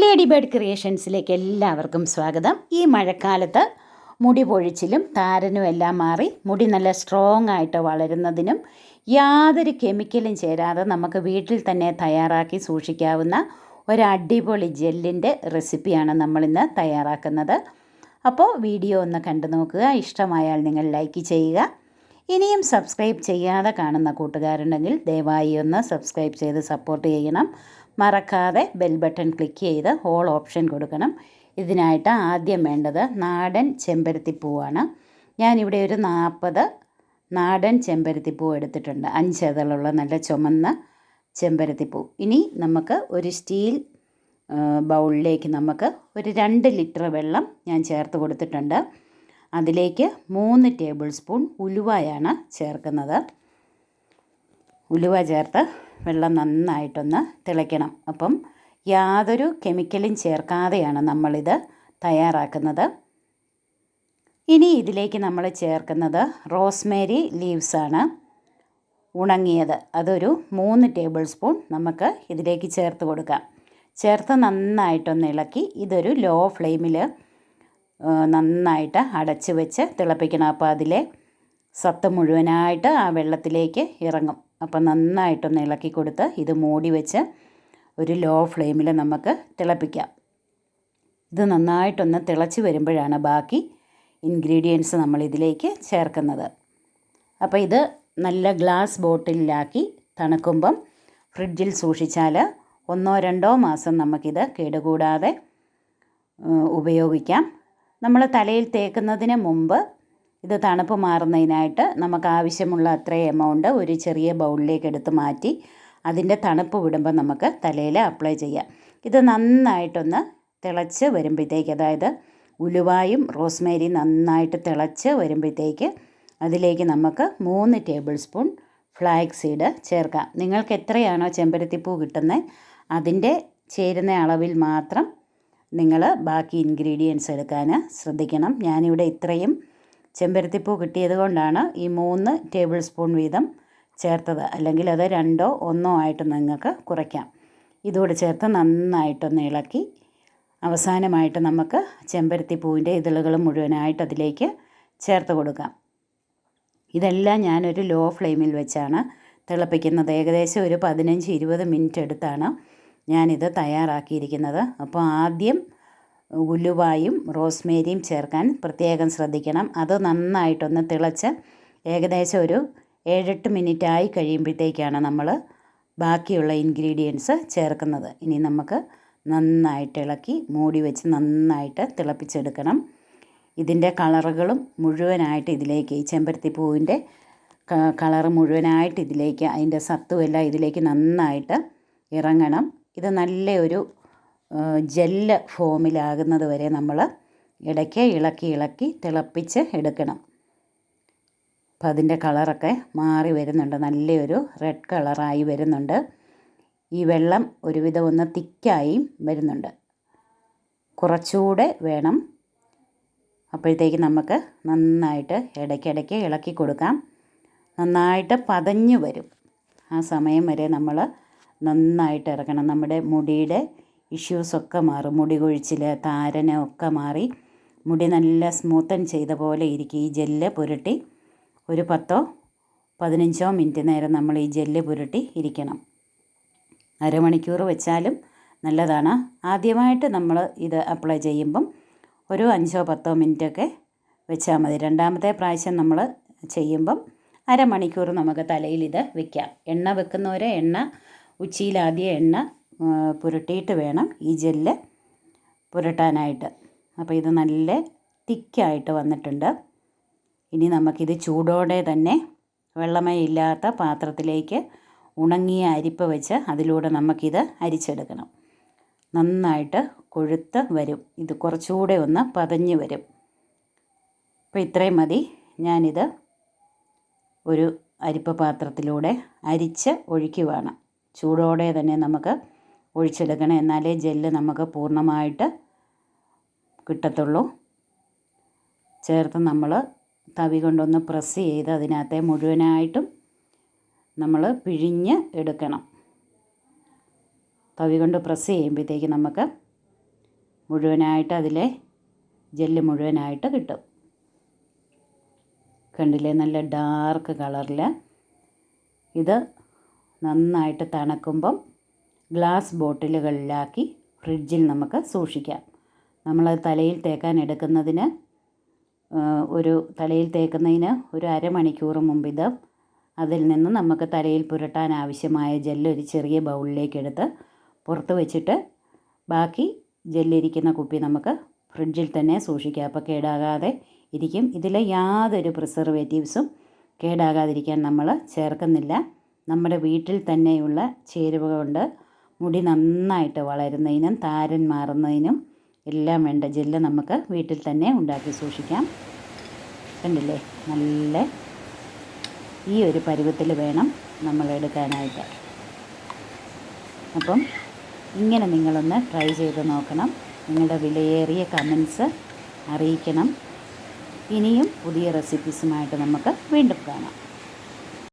Lady bird ക്രിയേഷൻസിലേക്ക് എല്ലാവർക്കും സ്വാഗതം. ഈ മഴക്കാലത്ത് മുടി പൊഴിച്ചിലും താരനും എല്ലാം മാറി മുടി നല്ല സ്ട്രോങ് ആയിട്ട് വളരുന്നതിനും യാതൊരു കെമിക്കലും ചേരാതെ നമുക്ക് വീട്ടിൽ തന്നെ തയ്യാറാക്കി സൂക്ഷിക്കാവുന്ന ഒരു അടിപൊളി ജെല്ലിന്റെ റെസിപ്പിയാണ് നമ്മളിന്ന് തയ്യാറാക്കുന്നത്. അപ്പോൾ വീഡിയോ ഒന്ന് കണ്ടു നോക്കുക. ഇഷ്ടമായാൽ നിങ്ങൾ ലൈക്ക് ചെയ്യുക. ഇനിയും സബ്സ്ക്രൈബ് ചെയ്യാതെ കാണുന്ന കൂട്ടുകാരുണ്ടെങ്കിൽ ദയവായി ഒന്ന് സബ്സ്ക്രൈബ് ചെയ്ത് സപ്പോർട്ട് ചെയ്യണം. മറക്കാതെ ബെൽ ബട്ടൺ ക്ലിക്ക് ചെയ്ത് ഓൾ ഓപ്ഷൻ കൊടുക്കണം. ഇതിനായിട്ട് ആദ്യം വേണ്ടത് നാടൻ ചെമ്പരത്തിപ്പൂവാണ്. ഞാനിവിടെ ഒരു നാൽപ്പത് നാടൻ ചെമ്പരത്തിപ്പൂ എടുത്തിട്ടുണ്ട്. അഞ്ച് അതളുള്ള നല്ല ചുമന്ന ചെമ്പരത്തിപ്പൂ. ഇനി നമുക്ക് ഒരു സ്റ്റീൽ ബൗളിലേക്ക് നമുക്ക് ഒരു രണ്ട് ലിറ്റർ വെള്ളം ഞാൻ ചേർത്ത് കൊടുത്തിട്ടുണ്ട്. അതിലേക്ക് മൂന്ന് ടേബിൾ സ്പൂൺ ഉലുവയാണ് ചേർക്കുന്നത്. ഉലുവ ചേർത്ത് വെള്ളം നന്നായിട്ടൊന്ന് തിളയ്ക്കണം. അപ്പം യാതൊരു കെമിക്കലും ചേർക്കാതെയാണ് നമ്മളിത് തയ്യാറാക്കുന്നത്. ഇനി ഇതിലേക്ക് നമ്മൾ ചേർക്കുന്നത് റോസ്മേരി ലീവ്സാണ് ഉണങ്ങിയത് അതൊരു മൂന്ന് ടേബിൾ സ്പൂൺ നമുക്ക് ഇതിലേക്ക് ചേർത്ത് കൊടുക്കാം. ചേർത്ത് നന്നായിട്ടൊന്ന് ഇളക്കി ഇതൊരു ലോ ഫ്ലെയിമിൽ നന്നായിട്ട് അടച്ച് വെച്ച് തിളപ്പിക്കണം. അപ്പോൾ അതിലെ സത്ത് മുഴുവനായിട്ട് ആ വെള്ളത്തിലേക്ക് ഇറങ്ങും. അപ്പോൾ നന്നായിട്ടൊന്ന് ഇളക്കി കൊടുത്ത് ഇത് മൂടി വെച്ച് ഒരു ലോ ഫ്ലെയിമിൽ നമുക്ക് തിളപ്പിക്കാം. ഇത് നന്നായിട്ടൊന്ന് തിളച്ച് വരുമ്പോഴാണ് ബാക്കി ഇൻഗ്രീഡിയൻസ് നമ്മൾ ഇതിലേക്ക് ചേർക്കുന്നത്. അപ്പോൾ ഇത് നല്ല ഗ്ലാസ് ബോട്ടിലാക്കി തണുക്കുമ്പം ഫ്രിഡ്ജിൽ സൂക്ഷിച്ചാൽ ഒന്നോ രണ്ടോ മാസം നമുക്കിത് കേടുകൂടാതെ ഉപയോഗിക്കാം. നമ്മൾ തലയിൽ തേക്കുന്നതിന് മുമ്പ് ഇത് തണുപ്പ് മാറുന്നതിനായിട്ട് നമുക്ക് ആവശ്യമുള്ള അത്രയും എമൗണ്ട് ഒരു ചെറിയ ബൗളിലേക്ക് എടുത്ത് മാറ്റി അതിന്റെ തണുപ്പ് വിടുമ്പോൾ നമുക്ക് തലയിൽ അപ്ലൈ ചെയ്യാം. ഇത് നന്നായിട്ടൊന്ന് തിളച്ച് വരുമ്പോഴത്തേക്ക് അതായത് ഉലുവായും റോസ്മേരി നന്നായിട്ട് തിളച്ച് വരുമ്പോഴത്തേക്ക് അതിലേക്ക് നമുക്ക് മൂന്ന് ടേബിൾ സ്പൂൺ ഫ്ലാക്സ് സീഡ് ചേർക്കാം. നിങ്ങൾക്ക് എത്രയാണോ ചെമ്പരത്തിപ്പൂ കിട്ടുന്നത് അതിന്റെ ചേരുന്ന അളവിൽ മാത്രം നിങ്ങൾ ബാക്കി ഇൻഗ്രീഡിയൻസ് എടുക്കാൻ ശ്രദ്ധിക്കണം. ഞാനിവിടെ ഇത്രയും ചെമ്പരത്തിപ്പൂ കിട്ടിയത് കൊണ്ടാണ് ഈ മൂന്ന് ടേബിൾ സ്പൂൺ വീതം ചേർത്തത്. അല്ലെങ്കിൽ അത് രണ്ടോ ഒന്നോ ആയിട്ട് നിങ്ങൾക്ക് കുറയ്ക്കാം. ഇതുകൂടെ ചേർത്ത് നന്നായിട്ടൊന്ന് ഇളക്കി അവസാനമായിട്ട് നമുക്ക് ചെമ്പരത്തിപ്പൂവിന്റെ ഇതളുകൾ മുഴുവനായിട്ട് അതിലേക്ക് ചേർത്ത് കൊടുക്കാം. ഇതെല്ലാം ഞാനൊരു ലോ ഫ്ലെയിമിൽ വെച്ചാണ് തിളപ്പിക്കുന്നത്. ഏകദേശം ഒരു പതിനഞ്ച് ഇരുപത് മിനിറ്റ് എടുത്താണ് ഞാനിത് തയ്യാറാക്കിയിരിക്കുന്നത്. അപ്പോൾ ആദ്യം ഉലുവായും റോസ്മേരിയും ചേർക്കാൻ പ്രത്യേകം ശ്രദ്ധിക്കണം. അത് നന്നായിട്ടൊന്ന് തിളച്ച് ഏകദേശം ഒരു ഏഴെട്ട് മിനിറ്റ് ആയി കഴിയുമ്പോഴത്തേക്കാണ് നമ്മൾ ബാക്കിയുള്ള ഇൻഗ്രീഡിയൻസ് ചേർക്കുന്നത്. ഇനി നമുക്ക് നന്നായിട്ട് ഇളക്കി മൂടി വെച്ച് നന്നായിട്ട് തിളപ്പിച്ചെടുക്കണം. ഇതിന്റെ കളറുകളും മുഴുവനായിട്ട് ഇതിലേക്ക് ഈ ചെമ്പരത്തി പൂവിന്റെ കളറ് മുഴുവനായിട്ട് ഇതിലേക്ക് അതിന്റെ സത്തുവെല്ലാം ഇതിലേക്ക് നന്നായിട്ട് ഇറങ്ങണം. ഇത് നല്ല ഒരു ജെല്ല് ഫോമിലാകുന്നത് വരെ നമ്മൾ ഇടയ്ക്ക് ഇളക്കി ഇളക്കി തിളപ്പിച്ച് എടുക്കണം. അപ്പോൾ അതിന്റെ കളറൊക്കെ മാറി വരുന്നുണ്ട്. നല്ലൊരു റെഡ് കളറായി വരുന്നുണ്ട്. ഈ വെള്ളം ഒരുവിധം ഒന്ന് തിക്കായും വരുന്നുണ്ട്. കുറച്ചുകൂടെ വേണം. അപ്പോഴത്തേക്ക് നമുക്ക് നന്നായിട്ട് ഇടയ്ക്കിടയ്ക്ക് ഇളക്കി കൊടുക്കാം. നന്നായിട്ട് പതഞ്ഞു വരും. ആ സമയം വരെ നമ്മൾ നന്നായിട്ട് ഇറക്കണം. നമ്മുടെ മുടിയുടെ ഇഷ്യൂസൊക്കെ മാറും. മുടി കൊഴിച്ചിൽ താരന് ഒക്കെ മാറി മുടി നല്ല സ്മൂത്തൻ ചെയ്ത പോലെ ഇരിക്കും. ഈ ജെല്ല് പുരട്ടി ഒരു പത്തോ പതിനഞ്ചോ മിനിറ്റ് നേരം നമ്മൾ ഈ ജെല്ല് പുരട്ടി ഇരിക്കണം. അരമണിക്കൂർ വെച്ചാലും നല്ലതാണ്. ആദ്യമായിട്ട് നമ്മൾ ഇത് അപ്ലൈ ചെയ്യുമ്പം ഒരു അഞ്ചോ പത്തോ മിനിറ്റൊക്കെ വെച്ചാൽ മതി. രണ്ടാമത്തെ പ്രാവശ്യം നമ്മൾ ചെയ്യുമ്പം അരമണിക്കൂർ നമുക്ക് തലയിൽ ഇത് വെക്കാം. എണ്ണ വെക്കുന്നവരെ എണ്ണ ഉച്ചിയിൽ ആദ്യം എണ്ണ പുരട്ടിയിട്ട് വേണം ഈ ജെല്ല് പുരട്ടാനായിട്ട്. അപ്പോൾ ഇത് നല്ല തിക്കായിട്ട് വന്നിട്ടുണ്ട്. ഇനി നമുക്കിത് ചൂടോടെ തന്നെ വെള്ളമയില്ലാത്ത പാത്രത്തിലേക്ക് ഉണങ്ങിയ അരിപ്പ് വെച്ച് അതിലൂടെ നമുക്കിത് അരിച്ചെടുക്കണം. നന്നായിട്ട് കൊഴുത്ത് വരും. ഇത് കുറച്ചുകൂടെ ഒന്ന് പതഞ്ഞ് വരും. അപ്പോൾ ഇത്രയും മതി. ഞാനിത് ഒരു അരിപ്പ പാത്രത്തിലൂടെ അരിച്ച് ഒഴിക്കുവാണ്. ചൂടോടെ തന്നെ നമുക്ക് ഒഴിച്ചെടുക്കണം. എന്നാലേ ജെല്ല് നമുക്ക് പൂർണമായിട്ട് കിട്ടത്തുള്ളൂ. ചേർത്ത് നമ്മൾ തവി കൊണ്ടൊന്ന് പ്രസ് ചെയ്ത് അതിനകത്തെ മുഴുവനായിട്ടും നമ്മൾ പിഴിഞ്ഞ് എടുക്കണം. തവി കൊണ്ട് പ്രസ് ചെയ്യുമ്പോഴത്തേക്ക് നമുക്ക് മുഴുവനായിട്ട് അതിലെ ജെല്ല് മുഴുവനായിട്ട് കിട്ടും. കണ്ടില്ലേ? നല്ല ഡാർക്ക് കളറിൽ ഇത് നന്നായിട്ട് തണുക്കുമ്പം ഗ്ലാസ് ബോട്ടിലുകളിലാക്കി ഫ്രിഡ്ജിൽ നമുക്ക് സൂക്ഷിക്കാം. നമ്മൾ തലയിൽ തേക്കാൻ എടുക്കുന്നതിന് ഒരു തലയിൽ തേക്കുന്നതിന് ഒരു അരമണിക്കൂർ മുമ്പ് ഇത് അതിൽ നിന്ന് നമുക്ക് തലയിൽ പുരട്ടാൻ ആവശ്യമായ ജെല്ല് ഒരു ചെറിയ ബൗളിലേക്കെടുത്ത് പുറത്ത് വെച്ചിട്ട് ബാക്കി ജെല്ലിരിക്കുന്ന കുപ്പി നമുക്ക് ഫ്രിഡ്ജിൽ തന്നെ സൂക്ഷിക്കാം. അപ്പോൾ കേടാകാതെ ഇരിക്കും. ഇതിൽ യാതൊരു പ്രിസർവേറ്റീവ്സും കേടാകാതിരിക്കാൻ നമ്മൾ ചേർക്കുന്നില്ല. നമ്മുടെ വീട്ടിൽ തന്നെയുള്ള ചേരുവ കൊണ്ട് മുടി നന്നായിട്ട് വളരുന്നതിനും താരൻ മാറുന്നതിനും എല്ലാം വേണ്ട ജെല്ല് നമുക്ക് വീട്ടിൽ തന്നെ ഉണ്ടാക്കി സൂക്ഷിക്കാം. കണ്ടില്ലേ? നല്ല ഈ ഒരു പരുവത്തിൽ വേണം നമ്മൾ എടുക്കാനായിട്ട്. അപ്പം ഇങ്ങനെ നിങ്ങളൊന്ന് ട്രൈ ചെയ്ത് നോക്കണം. നിങ്ങളുടെ വിലയേറിയ കമൻസ് അറിയിക്കണം. ഇനിയും പുതിയ റെസിപ്പീസുമായിട്ട് നമുക്ക് വീണ്ടും കാണാം.